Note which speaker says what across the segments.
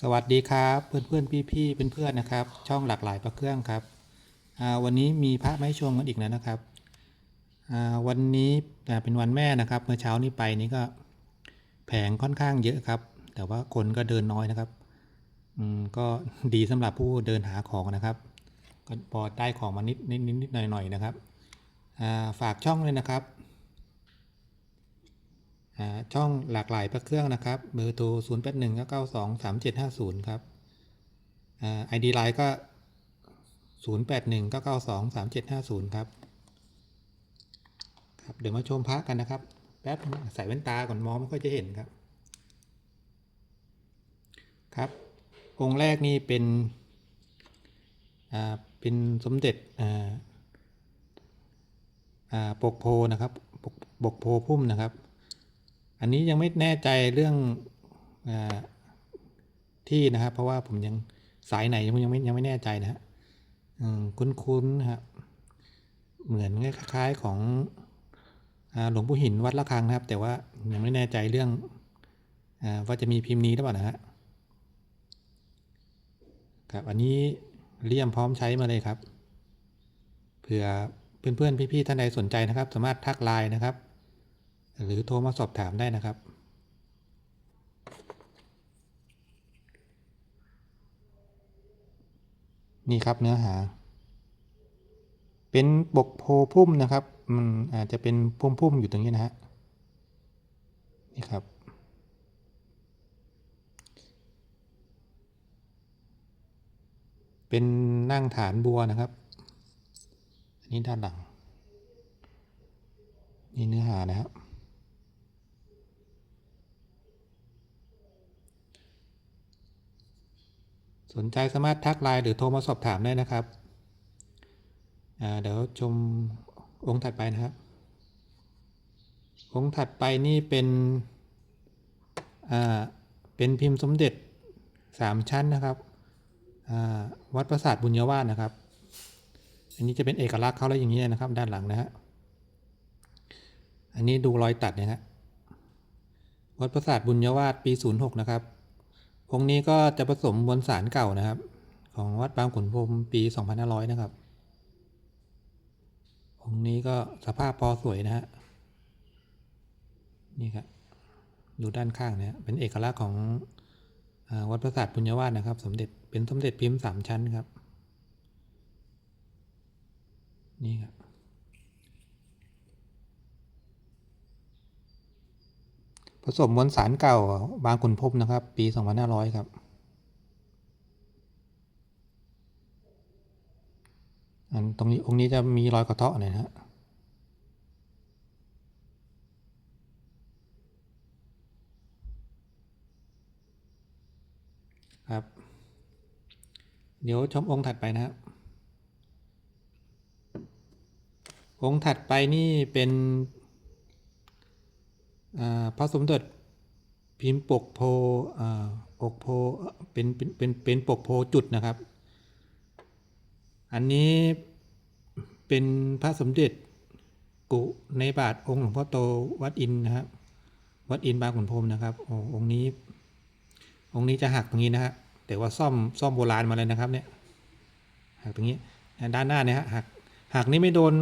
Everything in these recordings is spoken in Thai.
Speaker 1: สวัสดีครับเพื่อนเพื่อนพี่พี่เพื่อนๆนะครับ ช่องหลากหลายพระเครื่องครับวันนี้มีพระไมาให้ชมกันอีกแล้วนะครับวันนี้เป็นวันแม่นะครับ เมื่อเช้านี้ไปนี้ก็แผงค่อนข้างเยอะครับ แต่ว่าคนก็เดินน้อยนะครับก็ดีสำหรับผู้เดินหาของนะครับก็พอได้ของมานิดนิดนิดหน่อยหน่อยนะครับฝากช่องเลยนะครับ ช่องหลากหลายพระเครื่องนะครับ เบอร์โทร 0 8 1 9 9 2 3 7 5 0 ครับอ่า ID Line ก็ 0 8 1 9 9 2 3 7 5 0 ครับครับ เดี๋ยวมาชมพระกันนะครับ แป๊บใส่แว่นตาก่อนมองไม่ค่อยจะเห็นครับ ครับ องค์แรกนี่เป็น อ่า เป็นสมเด็จ อ่า อ่า ปกโพนะครับ ปกปกโพพุ่มนะครับ อันนี้ยังไม่แน่ใจเรื่องอที่นะครับ เพราะว่าผมยังสายไหนผมยังไม่ยังไม่แน่ใจนะฮะคุ้นๆนะครับเหมือนคล้ายๆของอหลวงปู่หินวัดละคังนะครับ แต่ว่ายังไม่แน่ใจเรื่องอว่าจะมีพิมพ์นี้หรือเปล่านะฮะครับ อันนี้เลี่ยมพร้อมใช้มาเลยครับเผื่อเพื่อนๆพี่ๆท่านใดสนใจนะครับ สามารถทักไลน์นะครับ หรือโทรมาสอบถามได้นะครับนี่ครับเนื้อหา เป็นปกโพพุ่มนะครับ มันอาจจะเป็นพุ่มๆอยู่ตรงนี้นะฮะ นี่ครับ เป็นนั่งฐานบัวนะครับ อันนี้ด้านหลัง นี่เนื้อหานะครับ สนใจสามารถทักไลน์หรือโทรมาสอบถามได้นะครับเดี๋ยวชมองค์ถัดไปนะครับ องค์ถัดไปนี่เป็นเป็นพิมพ์สมเด็จสามชั้นนะครับวัดประสาทบุญยวาสนะครับ อันนี้จะเป็นเอกลักษณ์เขาแล้วอย่างนี้นะครับ ด้านหลังนะฮะอันนี้ดูรอยตัดนะฮะวัดประสาทบุญยวาสปี 06 นะครับ องค์นี้ก็จะผสมบนสารเก่านะครับ ของวัดบางขุนพรมปี 2500 นะครับ องค์นี้ก็สภาพพอสวยนะฮะ นี่ครับ ดูด้านข้างนะฮะเป็นเอกลักษณ์ของอวัดประสาทบุญยวาสนะครับ สมเด็จ เป็นสมเด็จพิมพ์สามชั้นครับ นี่ครับ ผสมมวลสารเก่าบางขุนพรมนะครับ ปี 2500 ครับ อันตรงนี้องค์นี้จะมีรอยกระเทาะหน่อยนะฮะครับ เดี๋ยวชมองค์ถัดไปนะครับ องค์ถัดไปนี่เป็น พระสมเด็จพิมพ์ปกโพอกโพเป็นเป็นเป็นเป็นปกโพจุดนะครับ อันนี้เป็นพระสมเด็จกุในบาทองค์หลวงพ่อโตวัดอินนะครับ วัดอินบางขุนพรมนะครับโอ้องค์นี้ องค์นี้จะหักตรงนี้นะฮะแต่ว่าซ่อมซ่อมโบราณมาเลยนะครับเนี่ยหักตรงนี้ด้านหน้าเนี่ยฮะหักหักนี้ไม่โดน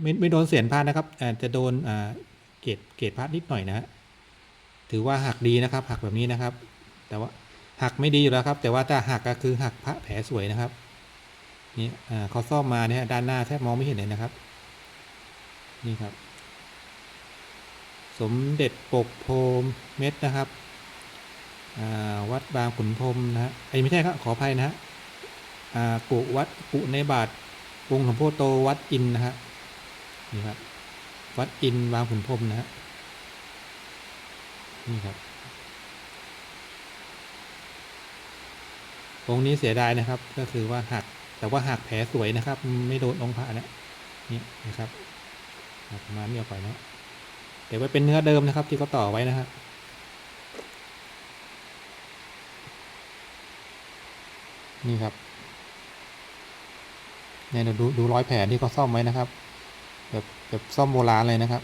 Speaker 1: ไม่ไม่โดนเสียนพาดนะครับจจะโดนอ่า เกรดเกรดพาดนิดหน่อยนะฮะถือว่าหักดีนะครับ หักแบบนี้นะครับ แต่ว่าหักไม่ดีอยู่แล้วครับ แต่ว่าถ้าหักก็คือหักพระแผลสวยนะครับนี่เขาซ่อมมาเนี่ยด้านหน้าแทบมองไม่เห็นเลยนะครับ นี่ครับ สมเด็จปกโพมเม็ดนะครับวัดบางขุนพรมนะฮะไอ้ไม่ใช่ครับขออภัยนะฮะกุวัดกุในบาทวงหลวงพ่อโตวัดอินนะฮะนี่ครับ วัดอินบางขุนพรมนะฮะนี่ครับองค์นี้เสียดายนะครับ ก็คือว่าหัก แต่ว่าหักแผลสวยนะครับ ไม่โดนองค์พระนะนี่นะครับหักประมาณนี้ออกไปนะแต่ว่าเป็นเนื้อเดิมนะครับ ที่เขาต่อไว้นะฮะนี่ครับเนี่ยเดี๋ยวดูดูรอยแผลที่เขาซ่อมไว้นะครับ แบบ แบบซ่อมโบราณเลยนะครับ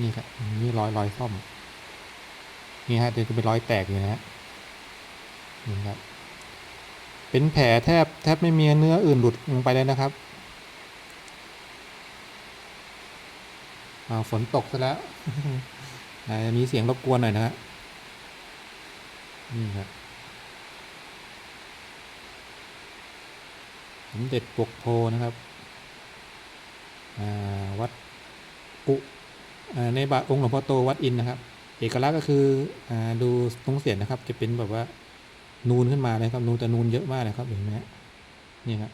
Speaker 1: นี่ครับนี่รอยรอยซ่อม นี่ฮะเดี๋ยวจะเป็นรอยแตกอยู่นะฮะนี่ครับ เป็นแผลแทบแทบไม่มีเนื้ออื่นหลุดลงไปเลยนะครับอาฝนตกซะแล้วอาจจะมีเสียงรบกวนหน่อยนะฮะนี่ครับ สมเด็จปกโพนะครับวัดปุในบาทองค์หลวงพ่อโตวัดอินนะครับ เอกลักษณ์ก็คืออดูตรงเสียนนะครับ จะเป็นแบบว่านูนขึ้นมาเลยครับ นูนแต่นูนเยอะมากเลยครับเห็นไหมนี่ครับ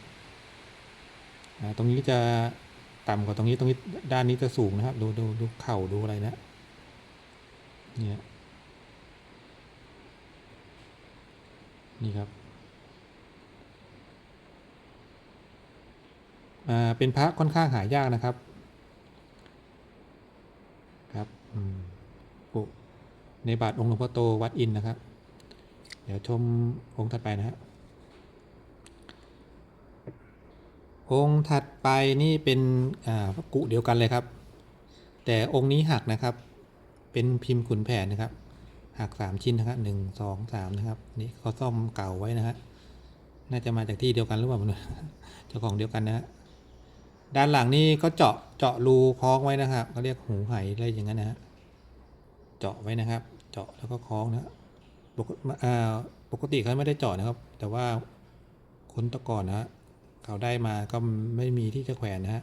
Speaker 1: ตรงนี้จะต่ำกว่าตรงนี้ตรงนี้ด้านนี้จะสูงนะครับ ดูดูดูเข่าดูอะไรนะเนี่ยนี่ครับอ่า เป็นพระค่อนข้างหายากนะครับครับปุในบาทองค์หลวงพ่อโตวัดอินนะครับ เดี๋ยวชมองค์ถัดไปนะฮะองค์ถัดไปนี่เป็นพระกุเดียวกันเลยครับ แต่องค์นี้หักนะครับ เป็นพิมพ์ขุนแผนนะครับ หักสามชิ้นนะครับหนึ่งสองสามนะครับ นี่เขาซ่อมเก่าไว้นะฮะน่าจะมาจากที่เดียวกันหรือเปล่าไม่รู้เจ้าของเดียวกันนะฮะ ด้านหลังนี่ก็เจาะเจาะรูคล้องไว้นะครับเขาเรียกหูไหอะไรอย่างนั้นนะฮะเจาะไว้นะครับ เจาะแล้วก็คล้องนะปกติอ่าปกติเขาไม่ได้เจาะนะครับ แต่ว่าคนตะก่อนนะฮะเขาได้มาก็ไม่มีที่จะแขวนนะฮะ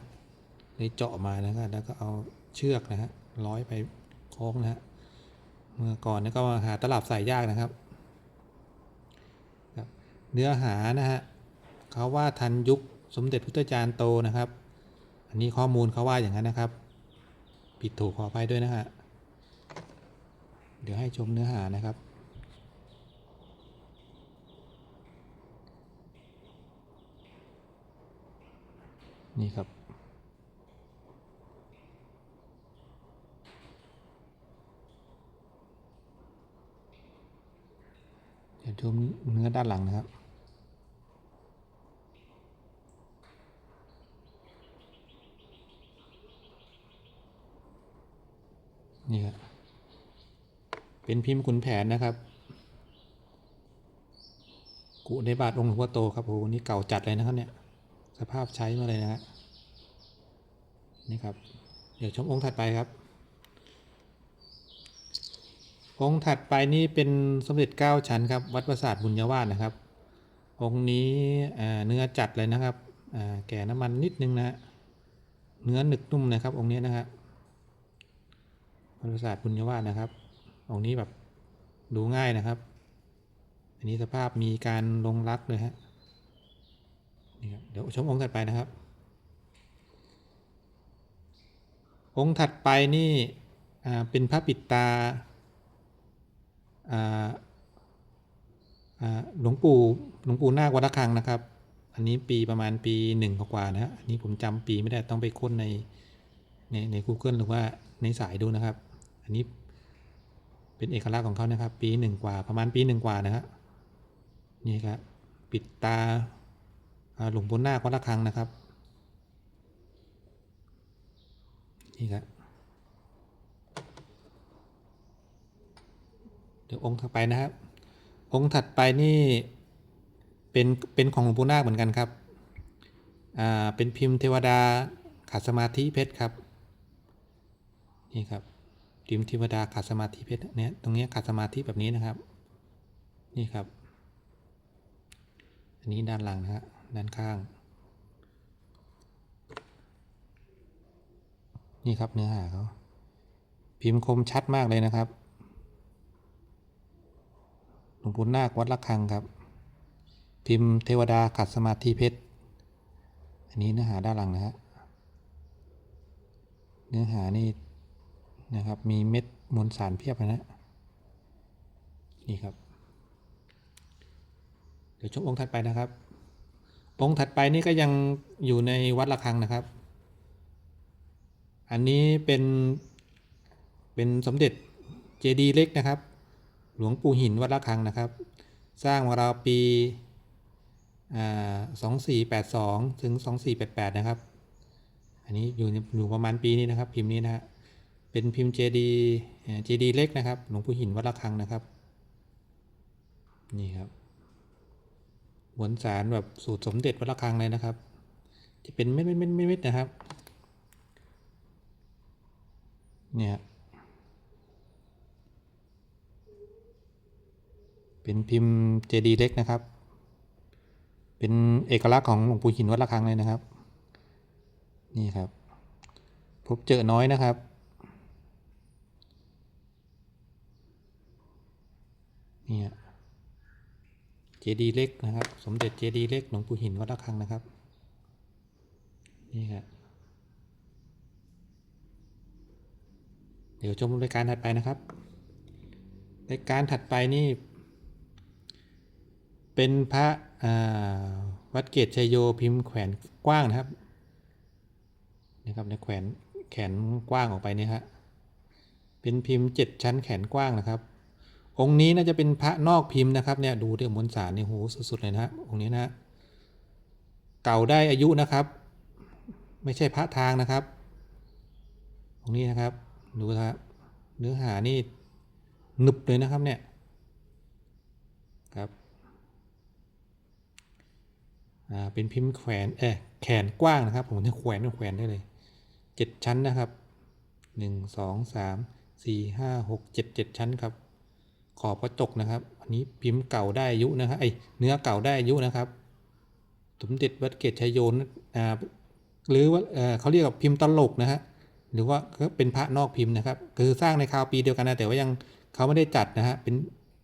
Speaker 1: เลยเจาะมานะครับแล้วก็เอาเชือกนะฮะร้อยไปคล้องนะฮะเมื่อก่อนนี่ก็หาตลับใส่ยากนะครับ เนื้อหานะฮะเขาว่าทันยุคสมเด็จพุทธจารย์โตนะครับ อันนี้ข้อมูลเขาว่าอย่างนั้นนะครับ ผิดถูกขออภัยด้วยนะฮะ เดี๋ยวให้ชมเนื้อหานะครับ นี่ครับเดี๋ยวชมเนื้อด้านหลังนะครับ นี่ครับเป็นพิมพ์ขุนแผนนะครับ กุในบาทองค์หลวงพ่อโตครับโอ้โหนี่เก่าจัดเลยนะครับเนี่ย สภาพใช้มาเลยนะฮะนี่ครับ เดี๋ยวชมองค์ถัดไปครับ องค์ถัดไปนี่เป็นสมเด็จเก้าชั้นครับ วัดประสาทบุญญาวาสนะครับ องค์นี้เนื้อจัดเลยนะครับแก่น้ำมันนิดนึงนะ เนื้อหนึกนุ่มนะครับองค์นี้นะครับ ประสาทบุญญาวาสนะครับ องค์นี้แบบดูง่ายนะครับ อันนี้สภาพมีการลงรักเลยฮะนี่ครับเดี๋ยวชมองค์ถัดไปนะครับ องค์ถัดไปนี่เป็นพระปิดตาหลวงปู่หลวงปู่นาควัดระฆังนะครับ อันนี้ปีประมาณปีหนึ่งกว่านะฮะอันนี้ผมจำปีไม่ได้ต้องไปค้นในในใน Google หรือว่าในสายดูนะครับ อันนี้เป็นเอกลักษณ์ของเขานะครับ ปีหนึ่งกว่าประมาณปีหนึ่งกว่านะฮะนี่ครับปิดตาหลวงปู่นาควัดระฆังนะครับนี่ครับเดี๋ยวองค์ถัดไปนะครับ องค์ถัดไปนี่เป็นเป็นของหลวงปู่นาคเหมือนกันครับอ่าเป็นพิมพ์เทวดาขัดสมาธิเพชรครับนี่ครับ พิมพ์เทวดาขัดสมาธิเพชรเนี่ยตรงเนี้ยขัดสมาธิแบบนี้นะครับ นี่ครับ อันนี้ด้านหลังนะฮะด้านข้าง นี่ครับเนื้อหาเขาพิมพ์คมชัดมากเลยนะครับหลวงปู่นาควัดระฆังครับ พิมพ์เทวดาขัดสมาธิเพชร อันนี้เนื้อหาด้านหลังนะฮะ เนื้อหานี่ นะครับ มีเม็ดมวลสารเพียบนะ นี่ครับ เดี๋ยวชมองค์ถัดไปนะครับ องค์ถัดไปนี่ก็ยังอยู่ในวัดระฆังนะครับ อันนี้เป็นเป็นสมเด็จเจดีย์เล็กนะครับ หลวงปู่หินวัดระฆังนะครับ สร้างาราวปีสองสี่แปดสองถึงสองสี่แปดแปดนะครับ อันนี้อยู่อยู่ประมาณปีนี้นะครับ พิมพ์นี้นะฮะ เป็นพิมพ์เจดีเจดีเล็กนะครับ หลวงปู่หินวัดระฆังนะครับ นี่ครับหวนสารแบบสูตรสมเด็จวัดระฆังเลยนะครับ จะเป็นเม็ดเม็ดเม็ดเม็ดนะครับ เนี่ยเป็นพิมพ์เจดีเล็กนะครับ เป็นเอกลักษณ์ของหลวงปู่หินวัดระฆังเลยนะครับ นี่ครับ พบเจอน้อยนะครับ เนี่ยเจดีเล็กนะครับ สมเด็จเจดีเล็กหลวงปู่หินวัดระฆังนะครับ นี่ครับเดี๋ยวชมรายการถัดไปนะครับรายการถัดไปนี่ เป็นพระวัดเกตชัยโยพิมพ์แขวนกว้างนะครับนะครับในแขวนแขนกว้างออกไปนี่ฮะเป็นพิมพ์เจ็ดชั้นแขนกว้างนะครับ องค์นี้น่าจะเป็นพระนอกพิมพ์นะครับเนี่ยดูที่มวลสารเนี่ยโหสุดๆเลยนะองค์นี้นะเก่าได้อายุนะครับ ไม่ใช่พระทางนะครับองค์นี้นะครับดูครับเนื้อหานี่หนึบเลยนะครับเนี่ยครับอ่าเป็นพิมพ์แขวนเออแขนกว้างนะครับ ผมจะแขวนแขวนได้เลยเจ็ดชั้นนะครับหนึ่งสองสามสี่ห้าหกเจ็ดเจ็ดชั้นครับ ขอบกระจกนะครับ อันนี้พิมพ์เก่าได้อายุนะครับไอเนื้อเก่าได้อายุนะครับ สมเด็จวัดเกตชัยโยนอ่าหรือว่าเออเขาเรียกว่าพิมพ์ตลกนะฮะหรือว่าก็เป็นพระนอกพิมพ์นะครับ คือสร้างในคราวปีเดียวกันนะแต่ว่ายังเขาไม่ได้จัดนะฮะเป็น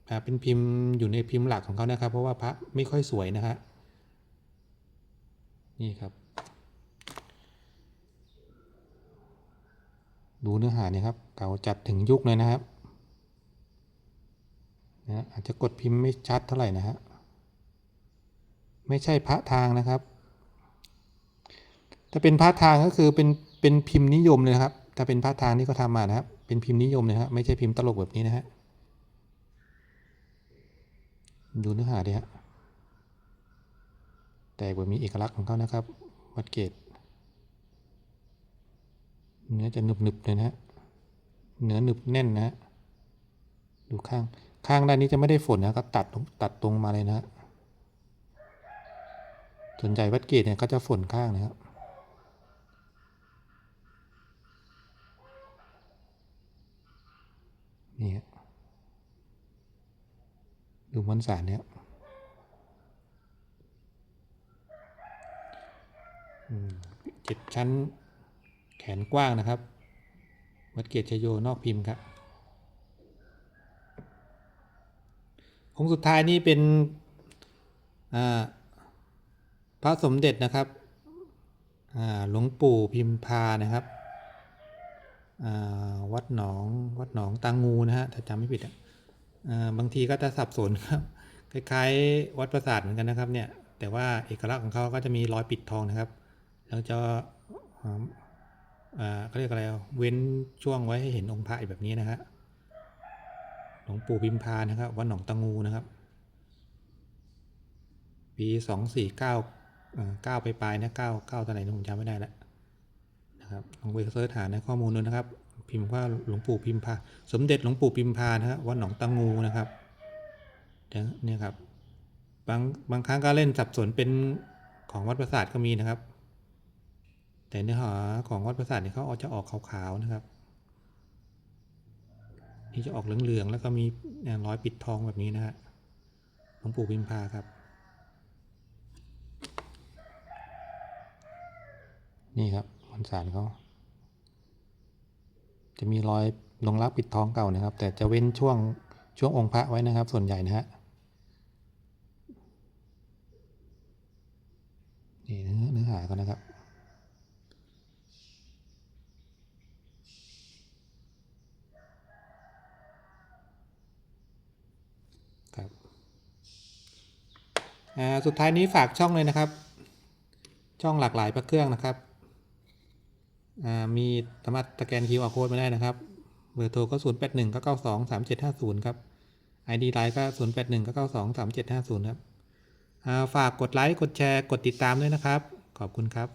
Speaker 1: อ่าเป็นพิมพ์อยู่ในพิมพ์หลักของเขานะครับ เพราะว่าพระไม่ค่อยสวยนะฮะนี่ครับ ดูเนื้อหาเนี่ยครับ เก่าจัดถึงยุคเลยนะครับ นะอาจจะกดพิมพ์ไม่ชัดเท่าไหร่นะฮะไม่ใช่พระทางนะครับถ้าเป็นพระทางก็คือเป็นเป็นพิมพ์นิยมเลยครับถ้าเป็นพระทางที่เขาทำมานะครับ เป็นพิมพ์นิยมเลยครับไม่ใช่พิมพ์ตลกแบบนี้นะฮะดูเนื้อหาดิฮะแต่ว่ามีเอกลักษณ์ของเขานะครับ วัดเกตเนื้อจะหนึบหนึบๆเลยนะฮะเนื้อหนึบแน่นนะฮะดูข้าง ข้างด้านนี้จะไม่ได้ฝนนะก็ตัดตัดตรงมาเลยนะส่วนใหญ่วัดเกตเนี่ยเขาจะฝนข้างนะครับนี่ดูมวลสารเนี่ยเจ็ดชั้นแขนกว้างนะครับ วัดเกตชโยนอกพิมพ์ครับ องค์สุดท้ายนี่เป็นพระสมเด็จนะครับหลวงปู่พิมพานะครับวัดหนองวัดหนองตางูนะฮะถ้าจำไม่ผิดอะอ่าบางทีก็จะสับสนครับคล้ายๆ วัดประสาทเหมือนกันนะครับเนี่ยแต่ว่าเอกลักษณ์ของเขาก็จะมีรอยปิดทองนะครับ แล้วจะอ่าอ่าเขาเรียกอะไรอะเว้นช่วงไว้ให้เห็นองค์พระแบบนี้นะฮะ ลวงปู่พิมพานะครับวัดหนองตะงูนะครับ ปีสองสี่เก้าเก้าไปปลายนะเก้าเก้าตอนไหนนะผมจำไม่ได้แล้วนะครับลองไปเสิร์ชหาในข้อมูลดูนะครับ พิมพ์ว่าหลวงปู่พิมพา สมเด็จหลวงปู่พิมพานะฮะวัดหนองตะงูนะครับเนี่ยครับบางบางครั้งก็เล่นสับสนเป็นของวัดประสาทก็มีนะครับ แต่เนื้อหาของวัดประสาทเนี่ยเขาออกจะออกขาวๆนะครับ นี่จะออกเหลืองๆ แล้วก็มีรอยปิดทองแบบนี้นะฮะหลวงปู่พิมพาครับ นี่ครับมันสารเขาจะมีรอยลงรักปิดทองเก่านะครับ แต่จะเว้นช่วงช่วงองค์พระไว้นะครับ ส่วนใหญ่นะฮะนี่เนื้อเนื้อหาเขานะครับ อ่าสุดท้ายนี้ฝากช่องเลยนะครับ ช่องหลากหลายพระเครื่องนะครับอ่ามีสามารถสแกน QR code มาได้นะครับเบอร์โทรก็ 0 8 1 9 9 2 3 7 5 0 ครับ ID ไลน์ก็ 0 8 1 9 9 2 3 7 5 0 ครับอ่าฝากกดไลค์ กดแชร์ กดติดตามด้วยนะครับ ขอบคุณครับ